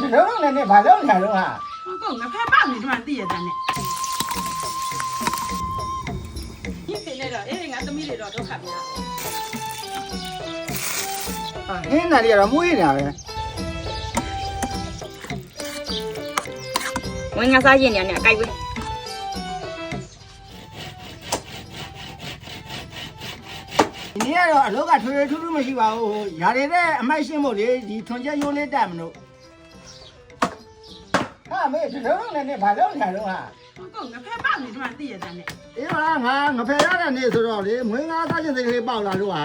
ဒီလိုလုံးနဲ့ဘာလုံးညာလုံးဟာဟုတ်ကောငါဖက်ပေါက်နေတော့တည့်ရတဲ့နဲ့ဒီဖိနေတော့အေးငါသမီးတွေတော့ဒုက္ခပြတာဟင်းနာရီကတော့မွေးနေတာပဲဝင်ငါစားရင်ညာနဲ့အကြိုက်ပဲဒီနေ့ကတော့အလောကထွေထွေထူးထူးမရှိပါဘူးညာတွေနဲ့အမိုက်ရှင်းဖို့လေဒီထွန်ချက်ရိုးလေးတက်မလို့ ဟာမေဒီလိုလုံးနဲ့ဘာလုံးညာလုံးဟာဟုတ်ကောငါဖက်ပေါက်နေတော့တည့်ရတဲ့နဲ့အေးပါငါငဖယ်ရတဲ့နေ့ဆိုတော့လေမွေးငါသားချင်းစိတ်ကလေးပေါက်လာလို့ဟာ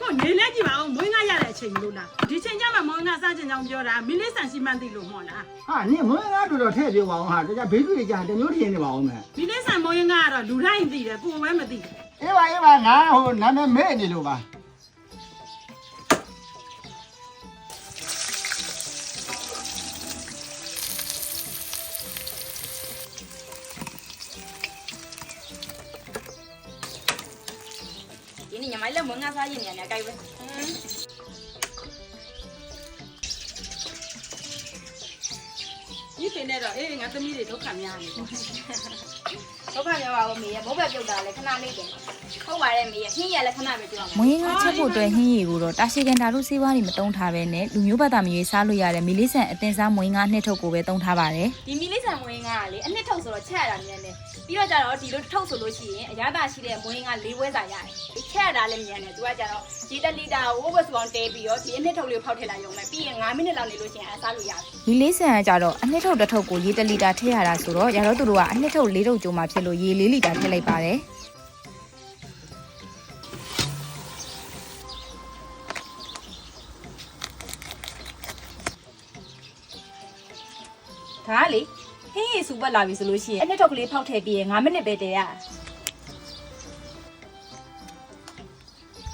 ကိုနေလဲကြည့်ပါဦးမွေးငါရတဲ့အချိန်လို့လားဒီချိန်ကျမှမွေးငါစားချင်ကြောင်ပြောတာမင်းလေးဆန်စီမန်းသိလို့မော်လားဟာနင်မွေးငါတို့တော့ထည့်ပြပါအောင်ဟာတခြားဘေးလူတွေကြာတမျိုးထင်နေပါအောင်မယ်မင်းလေးဆန်မွေးငါကတော့လူတိုင်းသိတယ်ကိုယ်ပဲမသိဘူးအေးပါအေးပါငါဟိုနာမည်မေ့နေလို့ပါ ဒီနေ့ညီမလေးဝင်ငါစားရင်ညာနဲ့အကြိုက်ပဲဒီဖိနေတော့အေးငါသမီးတွေဒုက္ခများနေတယ် ဒုက္ခရောက်ပါဦးမေရဲ့ဘိုးဘက်ပြုတ်တာလေခဏလေးတင်ဟုတ်ပါတယ်မေရဲ့ဟင်းရလည်းခဏပဲပြောရမမယ်ွေးငါချက်ဖို့အတွက်ဟင်းရည်ကိုတော့တာရှိကန်တာတို့စေးဝါးတွေမတုံးထားပဲနဲ့လူမျိုးဘာသာမရွေးစားလို့ရတဲ့မီလေးဆန်အသင်စားမွေးငါနှစ်ထုပ်ကိုပဲတုံးထားပါတယ်ဒီမီလေးဆန်မွေးငါကလေအနှစ်ထုတ်ဆိုတော့ချက်ရတာမြန်တယ်ပြီးတော့ကြတော့ဒီလိုတစ်ထုတ်ဆိုလို့ရှိရင်အရသာရှိတဲ့မွေးငါ၄ပွဲစာရတယ်ချက်ရတာလည်းမြန်တယ်သူကကြတော့ဒီတစ်လီတာကိုဘယ်စပေါင်းတဲပြီးတော့ဒီအနှစ်ထုတ်လေးကိုဖောက်ထည့်လိုက်ရုံပဲပြီးရင်9မိနစ်လောက်နေလို့ရှိရင်အစားလို့ရတယ်မီလေးဆန်ကကြတော့အနှစ်ထုပ်တစ်ထုပ်ကိုရေတစ်လီတာထည့်ရတာဆိုတော့ရတော့သူတို့ကအနှစ်ထုပ်၄ထုပ်ကျုံမှာဖြစ်လို့ရေ၄လီတာထည့်လိုက်ပါတယ်ဒါကလေဟင်းရည်စူပတ်လာပြီဆိုလို့ရှိရင်အနှစ်ထုတ်ကလေးဖောက်ထည့်ပြီးရင်9မိနစ်ပဲတည်ရ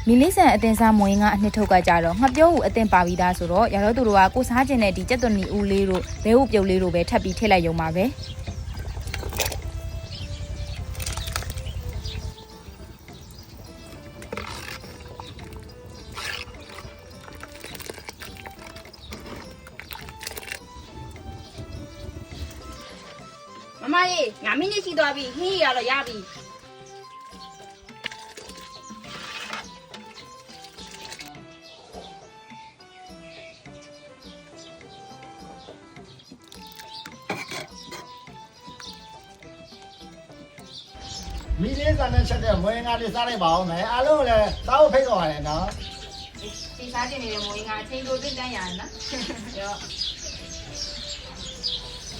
မီလေးဆန်အသင်စားမွေးငါအနှစ်ထုပ်ကကြတော့ငှက်ပြောဦးအသင်ပါပြီးသားဆိုတော့ရတော့သူတို့ကကိုစားခြင်းနဲ့ဒီကြက်သွန်နီဦးလေးတို့ဘဲဥပြုတ်လေးတို့ပဲထပ်ပြီးထည့်လိုက်ရုံပါပဲ မမရေ9မိနစ်ရှိသွားပြီဟင်းရည်ကတော့ရပြီမီလေးစာနဲ့ချက်တဲ့မွေးငါလေးစားလိုက်ပါအောင်မယ်အားလုံးလည်းစားဖို့ဖိတ်တော်ပါတယ်နော်ဒီစားခြင်းနေတဲ့မွေးငါအချိန်တိုတင်တန်းရနော်ရော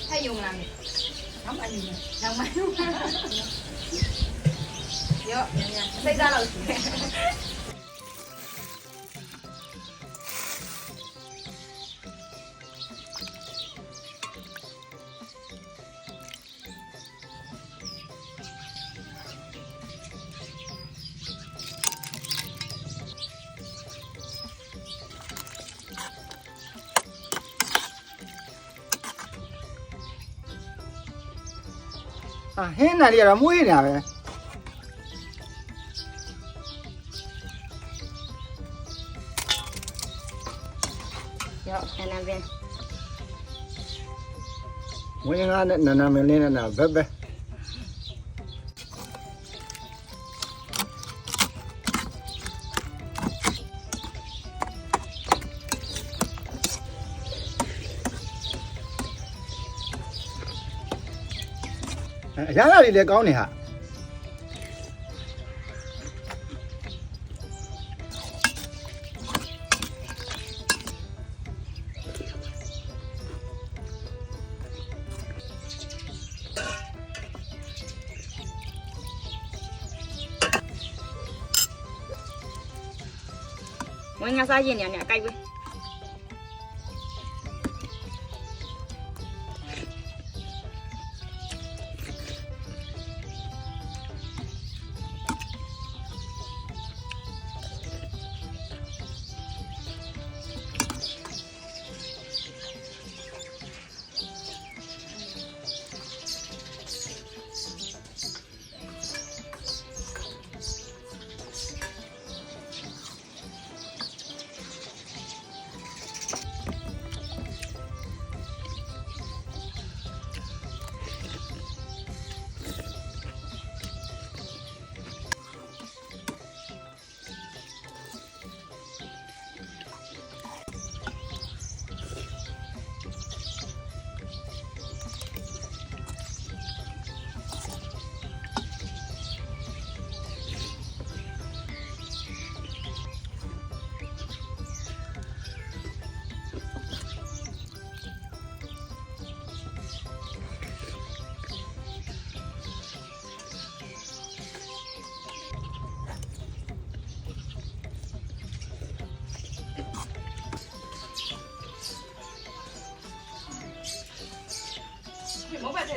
ဟဲ့ယုံလာမယ် နောက်မှနေမယ်နောက်မှရောညညစိတ်သားလို့ရှိတယ် ဟာဟင်းနာရီကတော့မွေးနေတာပဲရောနန်းနန်းပင်မွေးငါနဲ့နာနာမင်းလေးနဲ့နာဘက်ဘက် ရာရာလေးလည်းကောင်းနေဟာဝင်ငါစားရင်ညာနဲ့အကြိုက်ပဲ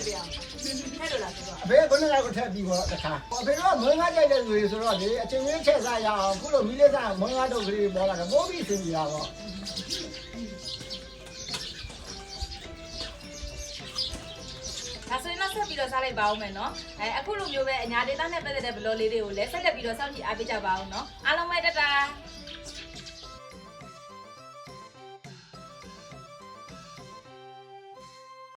တ်ပါတဲ့ဗျာဟဲ့လို့လားဆိုတော့အဖေကခုနကကိုထက်ပြီးတော့တခါအဖေကမွေးငါကြိုက်တဲ့လူတွေဆိုတော့လေအချင်းချင်းချက်စားရအောင်ခုလိုမီးလေးစားမွေးငါတော့ကလေးပေါ်လာတော့ပိုးပြီးစင်ကြတာပေါ့ဒါဆိုရင်တော့ဆက်ပြီးတော့စားလိုက်ပါဦးမယ်နော်အဲအခုလိုမျိုးပဲအညာဒေတာနဲ့ပတ်သက်တဲ့ဘလော့လေးတွေကိုလည်းဆက်လက်ပြီးတော့စောင့်ကြည့်အားပေးကြပါဦးနော်အားလုံးပဲတတား